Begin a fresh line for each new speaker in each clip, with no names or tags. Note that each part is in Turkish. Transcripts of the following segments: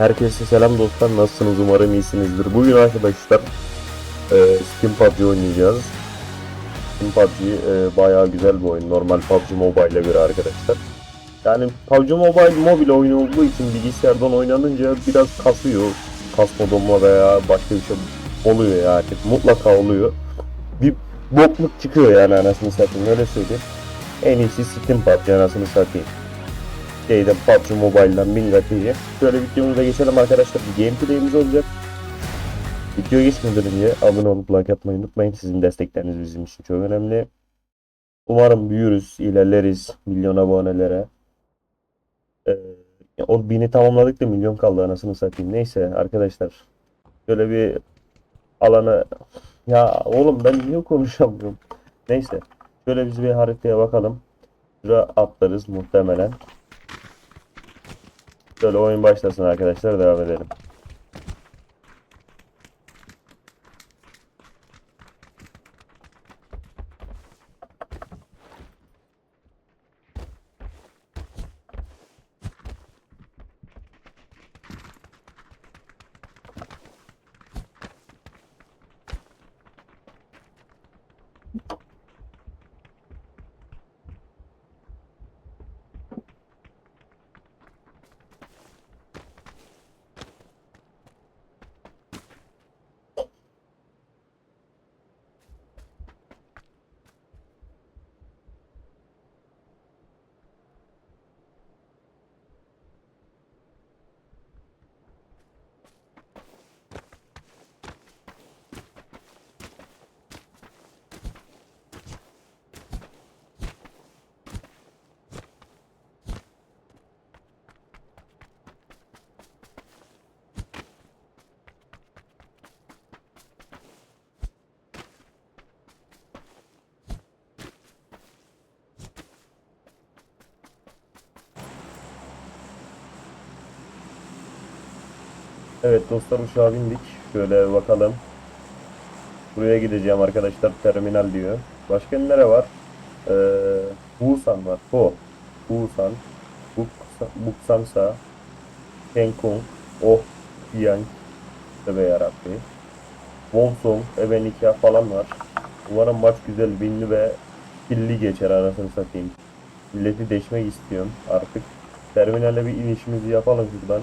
Herkese selam dostlar. Nasılsınız? Umarım iyisinizdir. Bugün arkadaşlar e, Steam PUBG oynayacağız. Steam PUBG e, bayağı güzel bir oyun. Normal PUBG Mobile'e göre arkadaşlar. Yani PUBG Mobile mobil oyun olduğu için bilgisayardan oynanınca biraz kasıyor. Kasma donma veya başka bir şey oluyor yani. Mutlaka oluyor. Bir bokluk çıkıyor yani anasını satayım öyle söyleyeyim. En iyisi Steam PUBG anasını satayım şeyden PUBG Mobile'dan Bingati'ye. Şöyle videomuza geçelim arkadaşlar. Bir gameplay'imiz olacak. Video geçmeden önce abone olup like atmayı unutmayın. Sizin destekleriniz bizim için çok önemli. Umarım büyürüz, ilerleriz milyon abonelere. Ee, o bini tamamladık da milyon kaldı anasını satayım. Neyse arkadaşlar. Şöyle bir alanı ya oğlum ben niye konuşamıyorum? Neyse. Şöyle biz bir haritaya bakalım. Şuraya atlarız muhtemelen. Şöyle oyun başlasın arkadaşlar devam edelim. Evet dostlar uçağa bindik. Şöyle bakalım. Buraya gideceğim arkadaşlar. Terminal diyor. Başka nere var? Ee, Busan var. Ho. Busan. Buksa- Buksansa. Kenkong. Oh. Yang. Tövbe yarabbi. Wonsong. Ebenikya falan var. Umarım maç güzel, binli ve pilli geçer anasını satayım. Milleti deşmek istiyorum artık. Terminale bir inişimizi yapalım şuradan.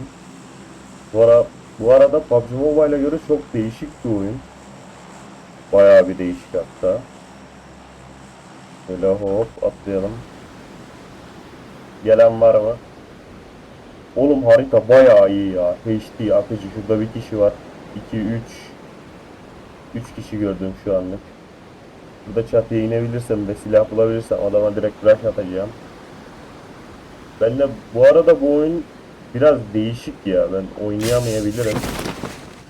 Bu, ara, bu arada PUBG Mobile'a göre çok değişik bir oyun. Bayağı bir değişik hatta. Böyle hop atlayalım. Gelen var mı? Oğlum harita bayağı iyi ya. HD akıcı. Şurada bir kişi var. 2 3 3 kişi gördüm şu anlık. Burada çatıya inebilirsem ve silah bulabilirsem adama direkt rush atacağım. Ben de bu arada bu oyun biraz değişik ya. Ben oynayamayabilirim.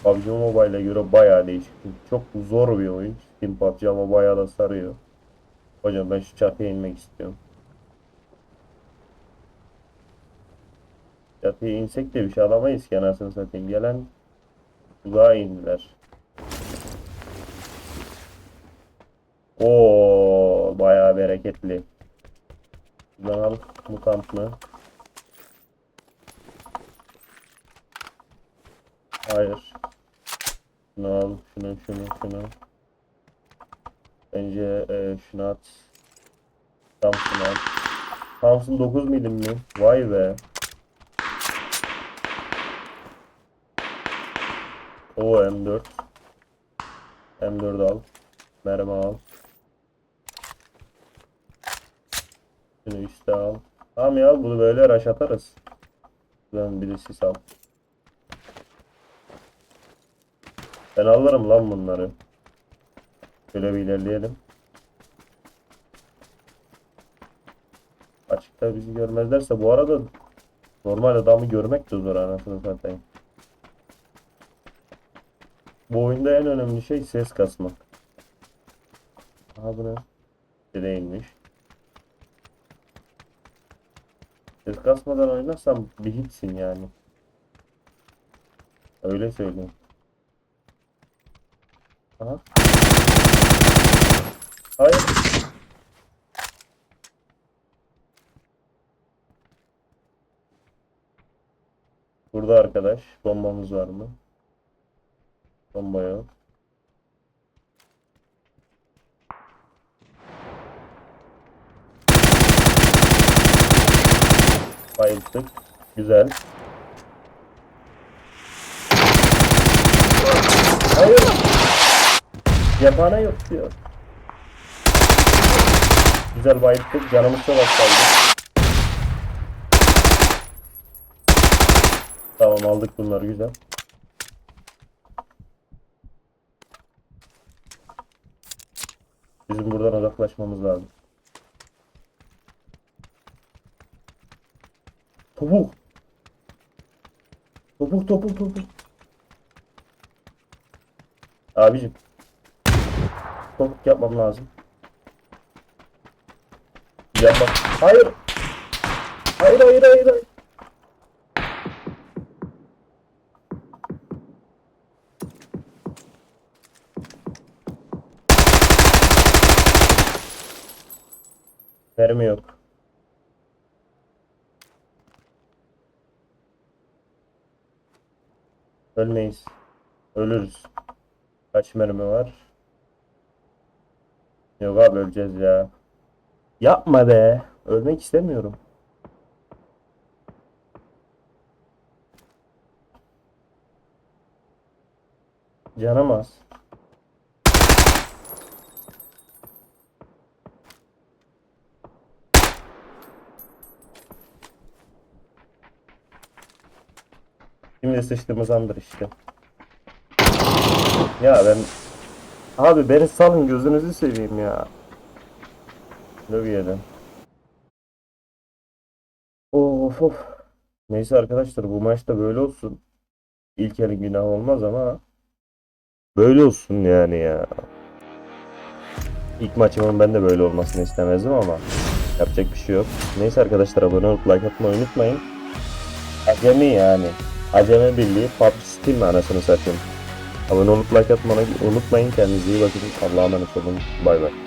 PUBG Mobile'e göre bayağı değişik. Çok zor bir oyun. Steam PUBG ama bayağı da sarıyor. Hocam ben şu çatıya inmek istiyorum. Çatıya insek de bir şey alamayız ki anasını satayım. Gelen uzağa indiler. Oo bayağı bereketli. Buradan al mutant Hayır. Şunu al, şunu, şunu, şunu. Bence e, şunu at. Thompson al. Thompson 9 milim mi? Vay be. O M4. M4 al. Mermi al. Şunu üstte al. Tamam ya bunu böyle rush atarız. Ben bir de sis al. Ben alırım lan bunları. Şöyle bir ilerleyelim. Açıkta bizi görmezlerse bu arada normal adamı görmek de zor anasını satayım. Bu oyunda en önemli şey ses kasmak. Aha bu ne? Bir Değilmiş. Ses kasmadan oynarsan bir hitsin yani. Öyle söyleyeyim. Aha. Hayır. Burada arkadaş. Bombamız var mı? Bomba yok. Bayıldık. Güzel. Hayır. Cephane yok diyor. Güzel bayıldık. Canımız çok az kaldı. Tamam aldık bunları güzel. Bizim buradan uzaklaşmamız lazım. Topuk. Topuk topuk topuk. Abicim. Topuk yapmam lazım. Bak. Hayır. Hayır hayır hayır. hayır. Mermi yok. Ölmeyiz. Ölürüz. Kaç mermi var? Yok abi öleceğiz ya. Yapma be. Ölmek istemiyorum. Canım az. Şimdi sıçtığımız andır işte. Ya ben... Abi beni salın gözünüzü seveyim ya. Lövye'den. Of of. Neyse arkadaşlar bu maçta böyle olsun. İlk elin günah olmaz ama böyle olsun yani ya. İlk maçımın ben de böyle olmasını istemezdim ama yapacak bir şey yok. Neyse arkadaşlar abone olup like atmayı unutmayın. Acemi yani. Acemi Birliği PUBG Steam anasını satayım. Abone olup like atmayı unutmayın. Kendinize iyi bakın. Allah'a emanet olun. Bay bay.